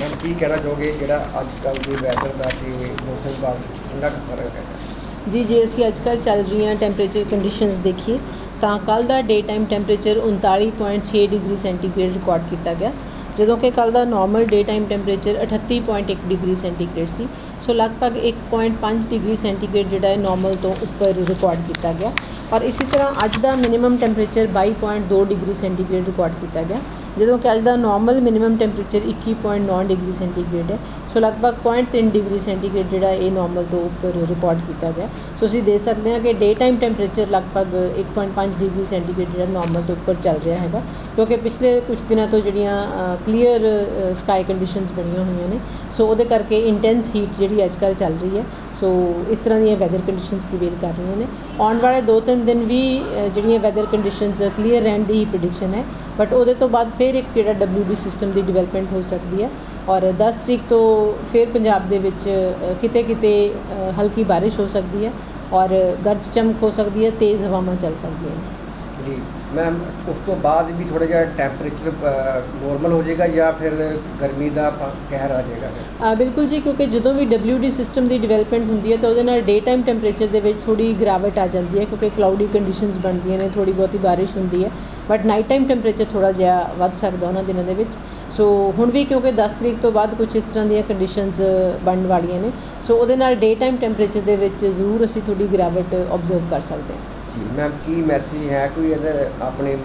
ਮੈਂ ਕੀ ਕਹਿਣਾ ਚਾਹੋਗੇ, ਜਿਹੜਾ ਅੱਜ ਕੱਲ੍ਹ ਦੇ ਵੈਦਰ ਦਾ ਤੇ ਮੌਸਮ ਦਾ ਕਿੰਨਾ ਕੁ ਫ਼ਰਕ ਹੈ? ਜੀ, ਜੇ ਅਸੀਂ ਅੱਜ ਕੱਲ੍ਹ ਚੱਲ ਰਹੀਆਂ ਟੈਂਪਰੇਚਰ ਕੰਡੀਸ਼ਨਸ ਦੇਖੀਏ, ਤਾਂ ਕੱਲ ਦਾ day time temperature 39.6 degree centigrade record ਕੀਤਾ ਗਿਆ, ਜਦੋਂ ਕਿ ਕੱਲ ਦਾ normal day time temperature 38.1 degree centigrade ਸੀ। ਸੋ ਲਗਭਗ 1.5 ਡਿਗਰੀ ਸੈਂਟੀਗ੍ਰੇਡ ਜਿਹੜਾ ਹੈ ਨਾਰਮਲ ਤੋਂ ਉੱਪਰ ਰਿਕਾਰਡ ਕੀਤਾ ਗਿਆ। ਔਰ ਇਸੇ ਤਰ੍ਹਾਂ ਅੱਜ ਦਾ minimum temperature 22.2 degree centigrade record ਕੀਤਾ ਗਿਆ। ਜਦੋਂ ਕਿ ਅੱਜ ਦਾ normal minimum temperature 21.9 degree centigrade ਹੈ। ਸੋ ਲਗਭਗ 0.3 ਡਿਗਰੀ ਸੈਂਟੀਗ੍ਰੇਡ ਜਿਹੜਾ ਇਹ ਨਾਰਮਲ ਤੋਂ ਉੱਪਰ ਰਿਕਾਰਡ ਕੀਤਾ ਗਿਆ। ਸੋ ਅਸੀਂ ਦੇਖ ਸਕਦੇ ਹਾਂ ਕਿ ਡੇ ਟਾਈਮ ਟੈਂਪਰੇਚਰ ਲਗਭਗ 1.5 ਡਿਗਰੀ ਸੈਂਟੀਗ੍ਰੇਡ ਜਿਹੜਾ ਨਾਰਮਲ ਤੋਂ ਉੱਪਰ ਚੱਲ ਰਿਹਾ ਹੈਗਾ। ਕਿਉਂਕਿ ਪਿਛਲੇ ਕੁਝ ਦਿਨਾਂ ਤੋਂ ਜਿਹੜੀਆਂ ਕਲੀਅਰ ਸਕਾਈ ਕੰਡੀਸ਼ਨਸ ਬਣੀਆਂ ਹੋਈਆਂ ਨੇ। ਸੋ ਉਹਦੇ ਕਰਕੇ ਇੰਟੈਂਸ ਹੀਟ ਜਿਹੜੀ ਅੱਜ ਕੱਲ੍ਹ ਚੱਲ ਰਹੀ ਹੈ। ਸੋ ਇਸ ਤਰ੍ਹਾਂ ਦੀਆਂ ਵੈਦਰ ਕੰਡੀਸ਼ਨਸ ਪ੍ਰੀਵੇਲ ਕਰ ਰਹੀਆਂ ਨੇ। ਆਉਣ ਵਾਲੇ 2-3 ਦਿਨ ਵੀ ਜਿਹੜੀਆਂ ਵੈਦਰ ਕੰਡੀਸ਼ਨਸ ਕਲੀਅਰ ਰਹਿਣ ਦੀ ਹੀ ਪ੍ਰੈਡਿਕਸ਼ਨ ਹੈ। ਬਟ ਉਹਦੇ ਤੋਂ ਬਾਅਦ ਫਿਰ ਇੱਕ ਜਿਹੜਾ WB ਸਿਸਟਮ ਦੀ ਡਿਵੈਲਪਮੈਂਟ ਹੋ ਸਕਦੀ ਹੈ। ਔਰ 10 ਤਰੀਕ ਤੋਂ ਫਿਰ ਪੰਜਾਬ ਦੇ ਵਿੱਚ ਕਿਤੇ ਕਿਤੇ ਹਲਕੀ ਬਾਰਿਸ਼ ਹੋ ਸਕਦੀ ਹੈ। ਔਰ ਗਰਜ ਚਮਕ ਹੋ ਸਕਦੀ ਹੈ, ਤੇਜ਼ ਹਵਾਵਾਂ ਚੱਲ ਸਕਦੀਆਂ ਨੇ। ਜੀ। ਮੈਮ ਉਸ ਤੋਂ ਬਾਅਦ ਵੀ ਥੋੜਾ ਜਿਹਾ ਟੈਂਪਰੇਚਰ ਨੋਰਮਲ ਹੋ ਜਾਏਗਾ ਜਾਂ ਫਿਰ ਗਰਮੀ ਦਾ ਕਹਿਰ ਆ ਜਾਏਗਾ? ਬਿਲਕੁਲ ਜੀ, ਕਿਉਂਕਿ ਜਦੋਂ ਵੀ WD ਸਿਸਟਮ ਦੀ ਡਿਵੈਲਪਮੈਂਟ ਹੁੰਦੀ ਹੈ ਤਾਂ ਉਹਦੇ ਨਾਲ ਡੇ ਟਾਈਮ ਟੈਂਪਰੇਚਰ ਦੇ ਵਿੱਚ ਥੋੜੀ ਗਿਰਾਵਟ ਆ ਜਾਂਦੀ ਹੈ, ਕਿਉਂਕਿ ਕਲਾਉਡੀ ਕੰਡੀਸ਼ਨਸ ਬਣਦੀਆਂ ਨੇ ਥੋੜੀ ਬਹੁਤੀ ਬਾਰਿਸ਼ ਹੁੰਦੀ ਹੈ। ਬਟ ਨਾਈਟ ਟਾਈਮ ਟੈਂਪਰੇਚਰ ਥੋੜਾ ਜਿਹਾ ਵੱਧ ਸਕਦਾ ਉਹਨਾਂ ਦਿਨਾਂ ਦੇ ਵਿੱਚ। ਸੋ ਹੁਣ ਵੀ ਕਿਉਂਕਿ 10 ਤਰੀਕ ਤੋਂ ਬਾਅਦ ਕੁਝ ਇਸ ਤਰ੍ਹਾਂ ਦੀਆਂ ਕੰਡੀਸ਼ਨਸ ਬਣਨ ਵਾਲੀਆਂ ਨੇ ਸੋ ਉਹਦੇ ਨਾਲ ਡੇ ਟਾਈਮ ਟੈਂਪਰੇਚਰ ਦੇ ਵਿੱਚ ਜ਼ਰੂਰ ਅਸੀਂ ਥੋੜੀ ਗਿਰਾਵਟ ਆਬਜ਼ਰਵ ਕਰ ਸਕਦੇ ਹਾਂ। ਮੈਮ ਕੀ ਮੈਸੇਜ ਹੈ? ਕੋਈ ਇਹਦੇ ਆਪਣੇ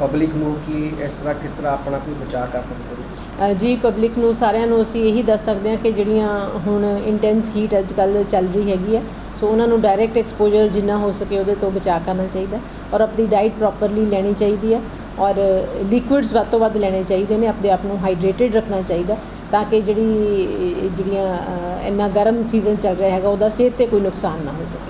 ਪਬਲਿਕ ਨੂੰ ਕਿ ਇਸ ਤਰ੍ਹਾਂ ਕਿਸ ਤਰ੍ਹਾਂ ਆਪਣਾ ਕੋਈ ਬਚਾਅ ਕਰ ਸਕਦੇ ਹੋ? ਜੀ ਪਬਲਿਕ ਨੂੰ ਸਾਰਿਆਂ ਨੂੰ ਅਸੀਂ ਇਹੀ ਦੱਸ ਸਕਦੇ ਹਾਂ ਕਿ ਜਿਹੜੀਆਂ ਹੁਣ ਇੰਟੈਂਸ ਹੀਟ ਅੱਜ ਕੱਲ੍ਹ ਚੱਲ ਰਹੀ ਹੈਗੀ ਹੈ, ਸੋ ਉਹਨਾਂ ਨੂੰ ਡਾਇਰੈਕਟ ਐਕਸਪੋਜ਼ਰ ਜਿੰਨਾ ਹੋ ਸਕੇ ਉਹਦੇ ਤੋਂ ਬਚਾਅ ਕਰਨਾ ਚਾਹੀਦਾ ਔਰ ਆਪਣੀ ਡਾਈਟ ਪ੍ਰੋਪਰਲੀ ਲੈਣੀ ਚਾਹੀਦੀ ਹੈ ਔਰ ਲਿਕੁਇਡਸ ਵੱਧ ਤੋਂ ਵੱਧ ਲੈਣੇ ਚਾਹੀਦੇ ਨੇ, ਆਪਣੇ ਆਪ ਨੂੰ ਹਾਈਡਰੇਟਿਡ ਰੱਖਣਾ ਚਾਹੀਦਾ ਤਾਂ ਕਿ ਜਿਹੜੀ ਜਿਹੜੀਆਂ ਇੰਨਾ ਗਰਮ ਸੀਜ਼ਨ ਚੱਲ ਰਿਹਾ ਹੈਗਾ, ਉਹਦਾ ਸਿਹਤ ਤੇ ਕੋਈ ਨੁਕਸਾਨ ਨਾ ਹੋ ਸਕੇ।